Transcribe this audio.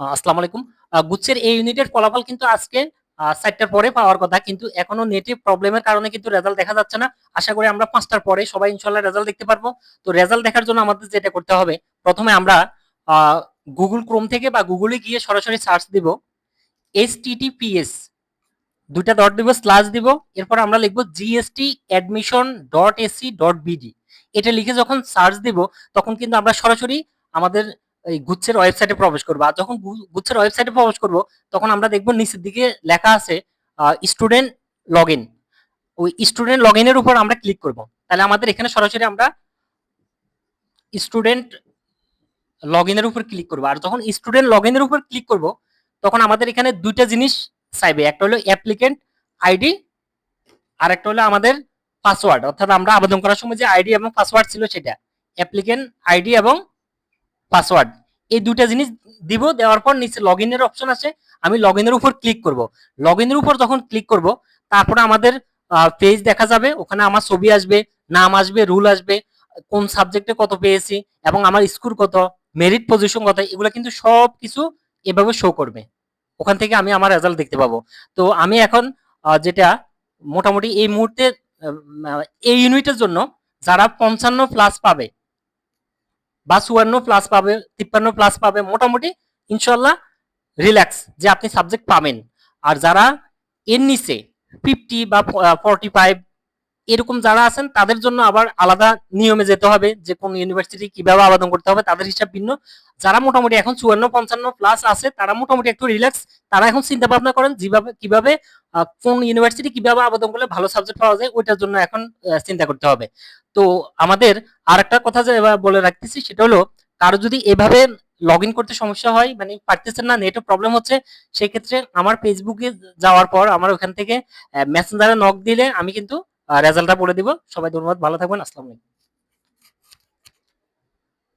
আসসালামু আলাইকুম। গুচ্ছের এই ইউনিটের ফলাফল কিন্তু আজকে চারটার পরে পাওয়ার কথা। কিন্তু এখনও নেটে প্রবলেমের কারণে কিন্তু রেজাল্ট দেখা যাচ্ছে না। আশা করি আমরা পাঁচটার পরে সবাই ইনশাল্লাহ রেজাল্ট দেখতে পারব। তো রেজাল্ট দেখার জন্য আমাদের যেটা করতে হবে, প্রথমে আমরা গুগল ক্রোম থেকে বা গুগলে গিয়ে সরাসরি সার্চ দিব। H T T P S দুইটা ডট দিব স্ল্যাশ দিব। এরপর আমরা লিখব GST admission dot ac dot bd এটা লিখে যখন সার্চ দিব, তখন কিন্তু আমরা সরাসরি আমাদের এই গুচ্ছের ওয়েবসাইটে প্রবেশ করব। আর যখন গুচ্ছের ওয়েবসাইটে প্রবেশ করব, তখন আমরা দেখব নিচের দিকে লেখা আছে স্টুডেন্ট লগ ইন ওই স্টুডেন্ট লগ ইনের উপর আমরা ক্লিক করব। তাহলে আমাদের এখানে সরাসরি আমরা স্টুডেন্ট লগ ইনের উপর ক্লিক করব। আর যখন স্টুডেন্ট লগ ইনের উপর ক্লিক করব, তখন আমাদের এখানে দুইটা জিনিস চাইবে। একটা হলো অ্যাপ্লিকেন্ট আইডি আর একটা হলো আমাদের পাসওয়ার্ড অর্থাৎ আমরা আবেদন করার সময় যে আইডি এবং পাসওয়ার্ড ছিল সেটা। অ্যাপ্লিকেন্ট আইডি এবং পাসওয়ার্ড এই দুইটা জিনিস দিব, দেওয়ার পর নিচে লগ ইনের অপশন আছে। আমি লগ ইনের উপর ক্লিক করব। লগ ইনের উপর যখন ক্লিক করব, তারপরে আমাদের পেজ দেখা যাবে। ওখানে আমার ছবি আসবে, নাম আসবে রুল আসবে, কোন সাবজেক্টে কত পেয়েছি এবং আমার স্কোর কত মেরিট পজিশন কত, এগুলো কিন্তু সব কিছু এভাবে শো করবে। ওখান থেকে আমি আমার রেজাল্ট দেখতে পাবো। তো আমি এখন যেটা মোটামুটি এই মুহূর্তে এই ইউনিটের জন্য যারা পঞ্চান্ন প্লাস পাবে বা চুয়ান্ন প্লাস পাবে, তিপ্পান্ন প্লাস পাবে, মোটামুটি ইনশাল্লাহ রিল্যাক্স যে আপনি সাবজেক্ট পাবেন। আর যারা এর নিচে ফিফটি বা ফর্টি ফাইভ এরকম যারা আছেন, তাদের জন্য আবার আলাদা নিয়মে যেতে হবে যে কোন ইউনিভার্সিটি কীভাবে আবেদন করতে হবে, তাদের হিসাব ভিন্ন। যারা মোটামুটি এখন চুয়ান্ন, পঞ্চান্ন প্লাস আছে, তারা মোটামুটি একটু রিল্যাক্স তারা এখন চিন্তা ভাবনা করেন, যেভাবে, কীভাবে কোন ইউনিভার্সিটি কীভাবে আবেদন করলে ভালো সাবজেক্ট পাওয়া যায়, ওইটার জন্য এখন চিন্তা করতে হবে। তো আমাদের আর একটা কথা যে বলে রাখতেছি, সেটা হলো কারও যদি এভাবে লগ করতে সমস্যা হয় মানে পারতেছেন না, নেটে প্রবলেম হচ্ছে, সেক্ষেত্রে আমার ফেসবুকে যাওয়ার পর আমার ওখান থেকে মেসেঞ্জারে নক দিলে আমি কিন্তু রেজাল্টটা বলে দিব। সবাই ধন্যবাদ, ভালো থাকবেন, আসসালামু আলাইকুম।